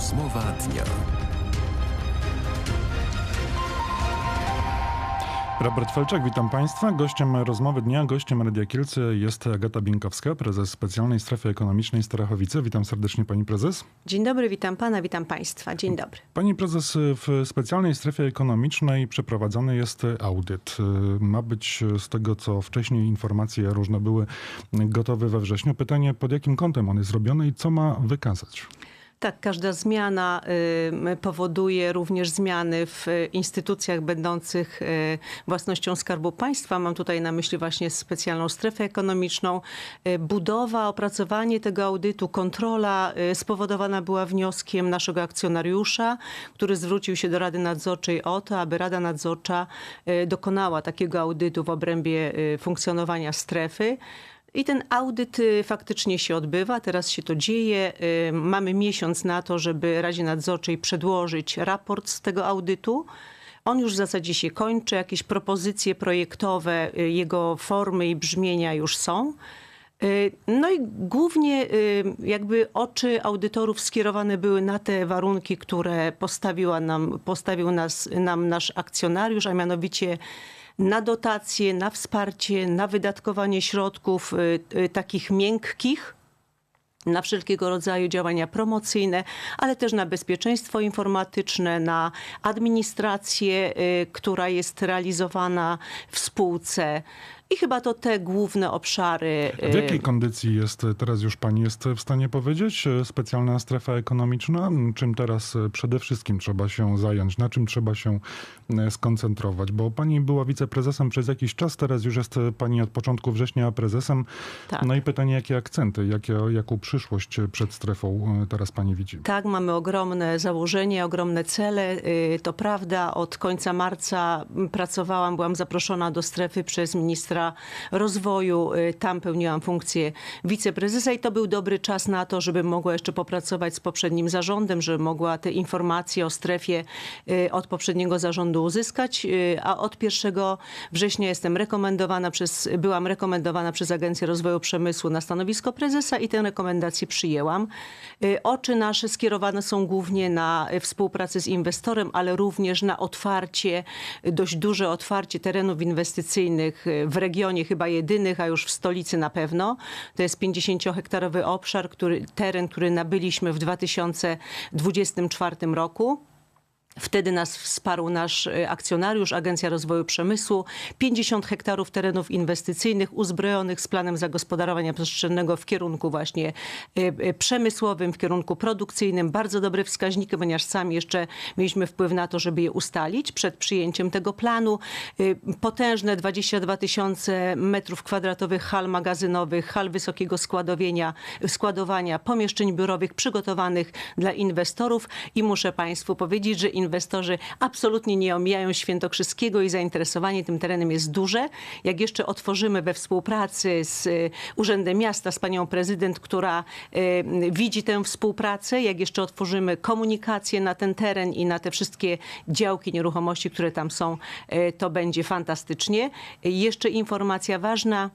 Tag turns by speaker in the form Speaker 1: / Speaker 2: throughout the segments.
Speaker 1: Rozmowa dnia.
Speaker 2: Robert Felczak, witam Państwa. Gościem rozmowy dnia, gościem Radia Kielce jest Agata Bienkowska, prezes specjalnej strefy ekonomicznej Starachowice. Witam serdecznie Pani Prezes.
Speaker 3: Dzień dobry, witam pana, witam państwa. Dzień dobry.
Speaker 2: Pani Prezes, w specjalnej strefie ekonomicznej przeprowadzany jest audyt. Ma być z tego, co wcześniej informacje różne były gotowe we wrześniu. Pytanie, pod jakim kątem on jest zrobiony i co ma wykazać?
Speaker 3: Tak, każda zmiana y, powoduje również zmiany w instytucjach będących y, własnością Skarbu Państwa. Mam tutaj na myśli właśnie specjalną strefę ekonomiczną. Y, Budowa, opracowanie tego audytu, kontrola spowodowana była wnioskiem naszego akcjonariusza, który zwrócił się do Rady Nadzorczej o to, aby Rada Nadzorcza dokonała takiego audytu w obrębie funkcjonowania strefy. I ten audyt y, faktycznie się odbywa, teraz się to dzieje. Y, Mamy miesiąc na to, żeby Radzie Nadzorczej przedłożyć raport z tego audytu. On już w zasadzie się kończy, jakieś propozycje projektowe, y, jego formy i brzmienia już są. No i głównie jakby oczy audytorów skierowane były na te warunki, które postawiła nam, postawił nas, nam nasz akcjonariusz, a mianowicie na dotacje, na wsparcie, na wydatkowanie środków y, y, takich miękkich, na wszelkiego rodzaju działania promocyjne, ale też na bezpieczeństwo informatyczne, na administrację, y, która jest realizowana w spółce. I chyba to te główne obszary.
Speaker 2: W
Speaker 3: y,
Speaker 2: jakiej kondycji jest teraz już Pani jest w stanie powiedzieć? Specjalna strefa ekonomiczna? Czym teraz przede wszystkim trzeba się zająć? Na czym trzeba się skoncentrować? Bo Pani była wiceprezesem przez jakiś czas, teraz już jest Pani od początku września prezesem.
Speaker 3: Tak.
Speaker 2: No i pytanie, jakie akcenty, jakie, jaką przyszłość przed strefą teraz Pani widzi?
Speaker 3: Tak, mamy ogromne założenie, ogromne cele. Y, To prawda, od końca marca pracowałam, byłam zaproszona do strefy przez ministra rozwoju. Y, Tam pełniłam funkcję wiceprezesa i to był dobry czas na to, żeby mogła jeszcze popracować z poprzednim zarządem, żeby mogła te informacje o strefie y, od poprzedniego zarządu uzyskać. Y, A od 1 września jestem rekomendowana przez, byłam rekomendowana przez Agencję Rozwoju Przemysłu na stanowisko prezesa i tę rekomendację przyjęłam. Oczy nasze skierowane są głównie na współpracę z inwestorem, ale również na otwarcie, dość duże otwarcie terenów inwestycyjnych w regionie, chyba jedynych, a już w stolicy na pewno. To jest 50-hektarowy obszar, który, teren, który nabyliśmy w 2024 roku. Wtedy nas wsparł nasz y, akcjonariusz, Agencja Rozwoju Przemysłu. 50 hektarów terenów inwestycyjnych uzbrojonych z planem zagospodarowania przestrzennego w kierunku właśnie y, y, przemysłowym, w kierunku produkcyjnym. Bardzo dobre wskaźniki, ponieważ sami jeszcze mieliśmy wpływ na to, żeby je ustalić przed przyjęciem tego planu. Potężne 22 tysiące metrów kwadratowych hal magazynowych, hal wysokiego składowienia, składowania, pomieszczeń biurowych przygotowanych dla inwestorów i muszę Państwu powiedzieć, że inwestorzy absolutnie nie omijają Świętokrzyskiego i zainteresowanie tym terenem jest duże. Jak jeszcze otworzymy we współpracy z y, Urzędem Miasta, z panią prezydent, która y, widzi tę współpracę, jak jeszcze otworzymy komunikację na ten teren i na te wszystkie działki nieruchomości, które tam są, y, to będzie fantastycznie. Jeszcze informacja ważna.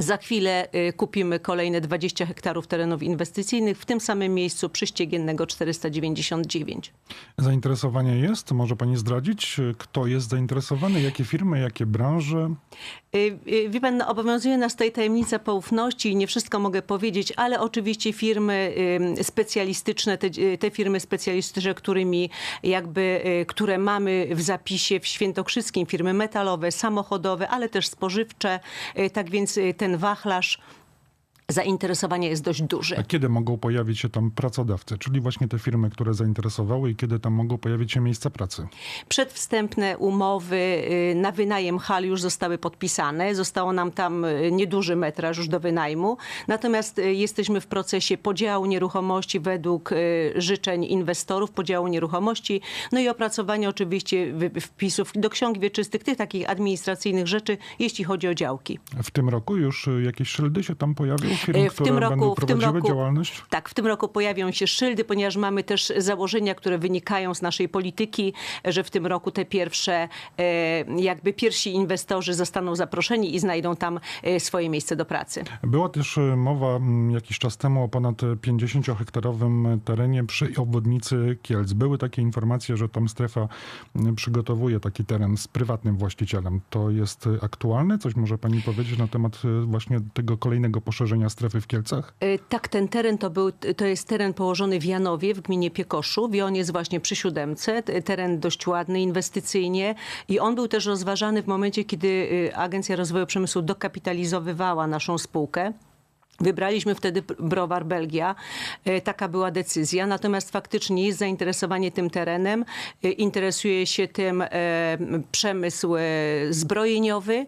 Speaker 3: Za chwilę y, kupimy kolejne 20 hektarów terenów inwestycyjnych w tym samym miejscu przy Ściegiennego 499.
Speaker 2: Zainteresowanie jest? Może Pani zdradzić, kto jest zainteresowany? Jakie firmy, jakie branże?
Speaker 3: Y, y, Wie pan, no, obowiązuje nas tutaj tajemnica poufności i nie wszystko mogę powiedzieć, ale oczywiście firmy specjalistyczne, te, te firmy specjalistyczne, którymi jakby, które mamy w zapisie w Świętokrzyskim, firmy metalowe, samochodowe, ale też spożywcze. Tak więc y, ten wachlarz zainteresowania jest dość duży.
Speaker 2: A kiedy mogą pojawić się tam pracodawcy? Czyli właśnie te firmy, które zainteresowały i kiedy tam mogą pojawić się miejsca pracy?
Speaker 3: Przedwstępne umowy y, na wynajem hal już zostały podpisane. Zostało nam tam y, nieduży metraż już do wynajmu. Natomiast y, jesteśmy w procesie podziału nieruchomości według życzeń inwestorów, podziału nieruchomości, no i opracowania oczywiście wpisów do ksiąg wieczystych, tych takich administracyjnych rzeczy, jeśli chodzi o działki.
Speaker 2: W tym roku już jakieś szyldy się tam pojawią? Firm,
Speaker 3: E, w tym roku- w tym roku-
Speaker 2: działalność?
Speaker 3: Tak, w tym roku pojawią się szyldy, ponieważ mamy też założenia, które wynikają z naszej polityki, że w tym roku te pierwsze, e, jakby pierwsi inwestorzy zostaną zaproszeni i znajdą tam e, swoje miejsce do pracy.
Speaker 2: Była też mowa jakiś czas temu o ponad 50-hektarowym terenie przy obwodnicy Kielc. Były takie informacje, że tam strefa przygotowuje taki teren z prywatnym właścicielem. To jest aktualne? Coś może pani powiedzieć na temat właśnie tego kolejnego poszerzenia strefy w Kielcach?
Speaker 3: E, Tak, ten teren to, był, to jest teren położony w Janowie, w gminie Piekoszów i on jest właśnie przy siódemce. Teren dość ładny inwestycyjnie i on był też rozważany w momencie, kiedy y, Agencja Rozwoju Przemysłu dokapitalizowywała naszą spółkę. Wybraliśmy wtedy browar Belgia. E, Taka była decyzja. Natomiast faktycznie jest zainteresowanie tym terenem. E, Interesuje się tym e, przemysł zbrojeniowy.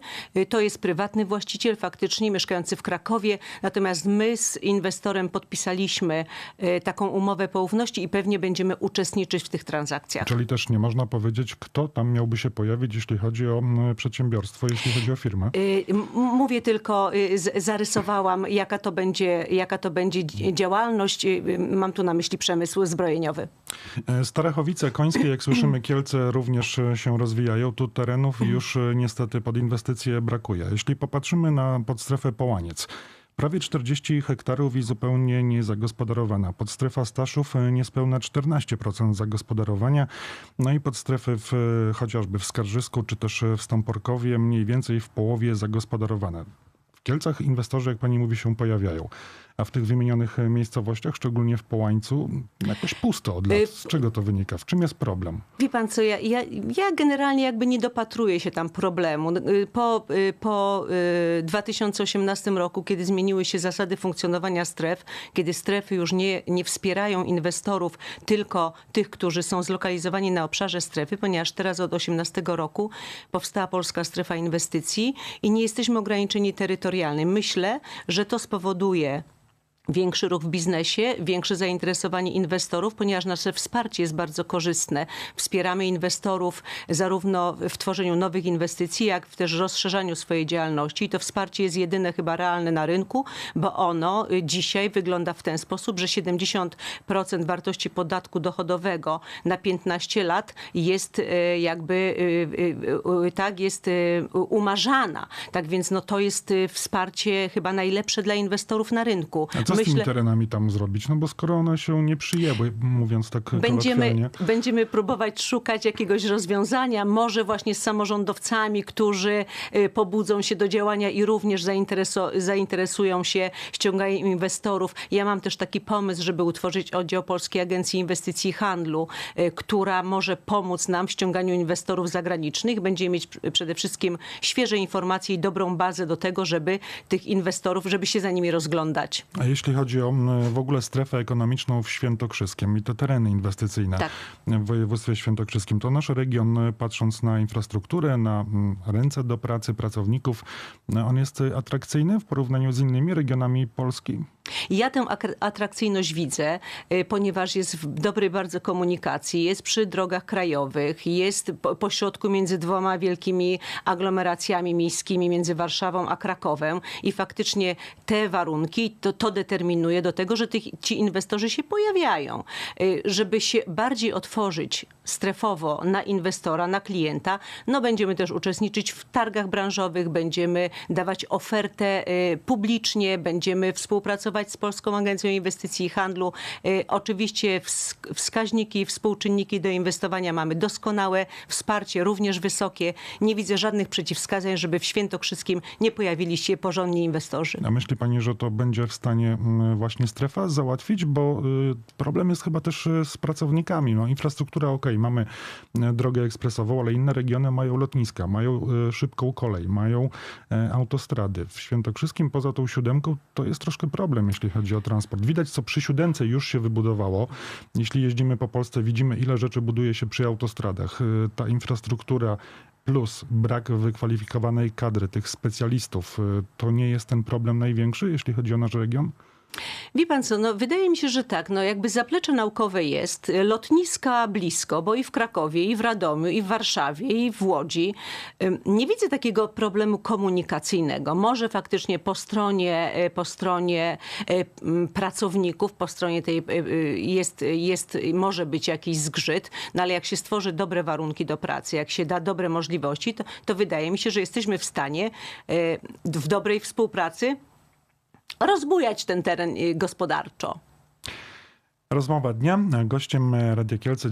Speaker 3: To jest prywatny właściciel, faktycznie mieszkający w Krakowie. Natomiast my z inwestorem podpisaliśmy taką umowę poufności i pewnie będziemy uczestniczyć w tych transakcjach.
Speaker 2: Czyli też nie można powiedzieć, kto tam miałby się pojawić, jeśli chodzi o przedsiębiorstwo, jeśli chodzi o firmę.
Speaker 3: Mówię tylko, zarysowałam, jaka to będzie, jaka to będzie dzi- działalność. Y, y, Mam tu na myśli przemysł zbrojeniowy.
Speaker 2: E, Starachowice końskie, jak słyszymy, Kielce również e, się rozwijają. Tu terenów już e, niestety pod inwestycje brakuje. Jeśli popatrzymy na podstrefę Połaniec, prawie 40 hektarów i zupełnie niezagospodarowana. Podstrefa Staszów niespełna 14% zagospodarowania. No i podstrefy w, chociażby w Skarżysku czy też w Stąporkowie mniej więcej w połowie zagospodarowane. W Kielcach inwestorzy, jak pani mówi, się pojawiają. A w tych wymienionych e, miejscowościach, szczególnie w Połańcu, jakoś pusto od lat.
Speaker 3: Y,
Speaker 2: Z czego to wynika? W czym jest problem?
Speaker 3: Wie pan co, ja, ja, ja generalnie jakby nie dopatruję się tam problemu. Y, Po, y, po y, 2018 roku, kiedy zmieniły się zasady funkcjonowania stref, kiedy strefy już nie, nie wspierają inwestorów, tylko tych, którzy są zlokalizowani na obszarze strefy, ponieważ teraz od 2018 roku powstała Polska Strefa Inwestycji i nie jesteśmy ograniczeni terytorialnie. Myślę, że to spowoduje większy ruch w biznesie, większe zainteresowanie inwestorów, ponieważ nasze wsparcie jest bardzo korzystne. Wspieramy inwestorów zarówno w tworzeniu nowych inwestycji, jak też rozszerzaniu swojej działalności. I to wsparcie jest jedyne chyba realne na rynku, bo ono dzisiaj wygląda w ten sposób, że 70% wartości podatku dochodowego na 15 lat jest y, jakby y, y, tak jest umarzana. Tak więc no to jest wsparcie chyba najlepsze dla inwestorów na rynku.
Speaker 2: A co z tymi terenami tam zrobić? No bo skoro one się nie przyjęły, mówiąc tak
Speaker 3: Będziemy, będziemy próbować szukać jakiegoś rozwiązania, może właśnie z samorządowcami, którzy y, pobudzą się do działania i również zainteresują się ściąganiem inwestorów. Ja mam też taki pomysł, żeby utworzyć oddział Polskiej Agencji Inwestycji i Handlu, y, która może pomóc nam w ściąganiu inwestorów zagranicznych. Będziemy mieć przede wszystkim świeże informacje i dobrą bazę do tego, żeby tych inwestorów, żeby się za nimi rozglądać.
Speaker 2: A jeśli chodzi o m, w ogóle strefę ekonomiczną w Świętokrzyskiem i te tereny inwestycyjne
Speaker 3: Tak.
Speaker 2: w województwie świętokrzyskim, to nasz region, e, patrząc na infrastrukturę, na m, ręce do pracy pracowników, e, on jest e, atrakcyjny w porównaniu z innymi regionami Polski?
Speaker 3: Ja tę ak- atrakcyjność widzę, y, ponieważ jest w dobrej bardzo komunikacji, jest przy drogach krajowych, jest po, pośrodku między dwoma wielkimi aglomeracjami miejskimi, między Warszawą a Krakowem i faktycznie te warunki, to, to determinuje do tego, że tych, ci inwestorzy się pojawiają. Y, Żeby się bardziej otworzyć strefowo na inwestora, na klienta, no będziemy też uczestniczyć w targach branżowych, będziemy dawać ofertę y, publicznie, będziemy współpracować z Polską Agencją Inwestycji i Handlu. Y, Oczywiście wsk- wskaźniki, współczynniki do inwestowania mamy doskonałe, wsparcie również wysokie. Nie widzę żadnych przeciwwskazań, żeby w Świętokrzyskim nie pojawili się porządni inwestorzy.
Speaker 2: A myśli pani, że to będzie w stanie mm, właśnie strefa załatwić? Bo y, problem jest chyba też y, z pracownikami. No, infrastruktura ok, mamy drogę ekspresową, ale inne regiony mają lotniska, mają szybką kolej, mają autostrady. W Świętokrzyskim poza tą siódemką to jest troszkę problem, jeśli chodzi o transport. Widać, co przy siódemce już się wybudowało. Jeśli jeździmy po Polsce, widzimy, ile rzeczy buduje się przy autostradach. Y, Ta infrastruktura plus brak wykwalifikowanej kadry, tych specjalistów, y, to nie jest ten problem największy, jeśli chodzi o nasz region?
Speaker 3: Wie pan co, no wydaje mi się, że tak, no jakby zaplecze naukowe jest, y, lotniska blisko, bo i w Krakowie, i w Radomiu, i w Warszawie, i w Łodzi. Nie widzę takiego problemu komunikacyjnego. Może faktycznie po stronie, y, po stronie y, pracowników, po stronie tej jest, jest, może być jakiś zgrzyt, no ale jak się stworzy dobre warunki do pracy, jak się da dobre możliwości, to, to wydaje mi się, że jesteśmy w stanie w dobrej współpracy rozbujać ten teren y, gospodarczo.
Speaker 2: Rozmowa dnia. Gościem Radia Kielce